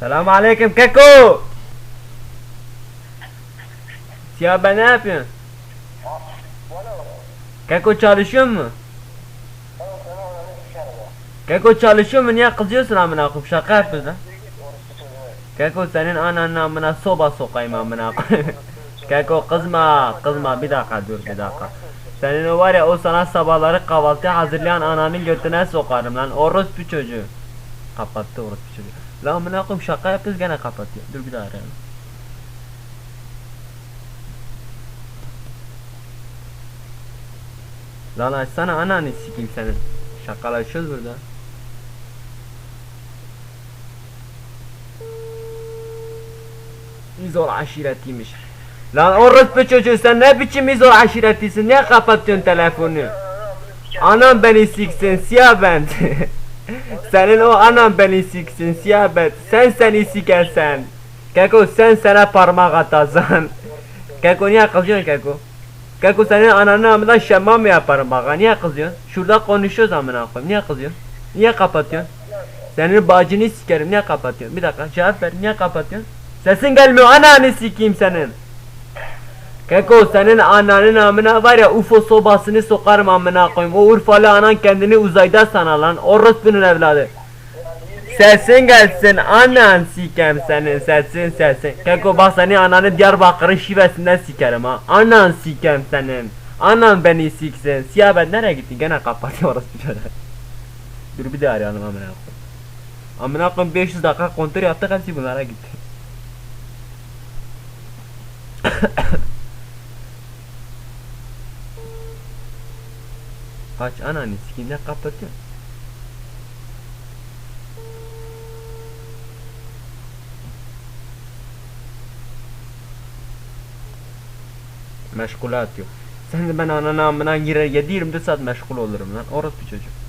Selam aleyküm Keko. Ya ben ne yapıyorsun? Keko çalışıyor mu? Keko çalışıyor mu? Niye kızıyorsun amına koyayım? Şaka yapıyorsun lan. Keko senin ananın amına soba sokayım amına koyayım. Keko kızma, kızma bir dakika dur bir dakika. Senin o var ya o sana sabahları kahvaltı hazırlayan ananın götüne sokarım lan. Orospu çocuğu. Kapattı orospu çocuğu. Lan amına koyayım şaka yapıyoruz gene kapatıyor. Dur bir daha arayalım. Lan açsana ananı sikeyim senin. Şakalaşıyoruz burada. İzol aşiretiymiş. Lan orospu çocuğu sen ne biçim izol aşiretisin? Niye kapatıyorsun telefonu? Anam beni siksin siyah bent. Senin o anam beni siksin siyah bent. Sen seni sikersen. Keko sen sana parmak atasan. Keko niye kızıyorsun Keko? Keko senin ananın amından şema mı yaparım bak niye kızıyorsun? Şurada konuşuyoruz amına koyayım niye kızıyorsun? Niye kapatıyorsun? Senin bacını sikerim niye kapatıyorsun? Bir dakika cevap ver niye kapatıyorsun? Sesin gelmiyor ananı sikeyim senin. Keko senin ananın amına var ya UFO sobasını sokarım amına koyayım. O Urfalı anan kendini uzayda sana lan. Orospunun evladı. Sesin gelsin anan sikem senin sesin sesin. Keko bak seni ananı Diyarbakır'ın şivesinden sikerim ha. Anan sikem senin. Anan beni siksin. Siyah ben nereye gitti? Gene kapatıyor orospu çocuğu. Dur bir de arayalım amına koyayım. Amına koyayım 500 dakika kontrol yaptık hepsi bunlara gitti. Aç ananı sikeyim ne kapatıyor. Meşgule atıyor. Sen de ben ananı amına girer 7-24 saat meşgul olurum lan. Orospu çocuk.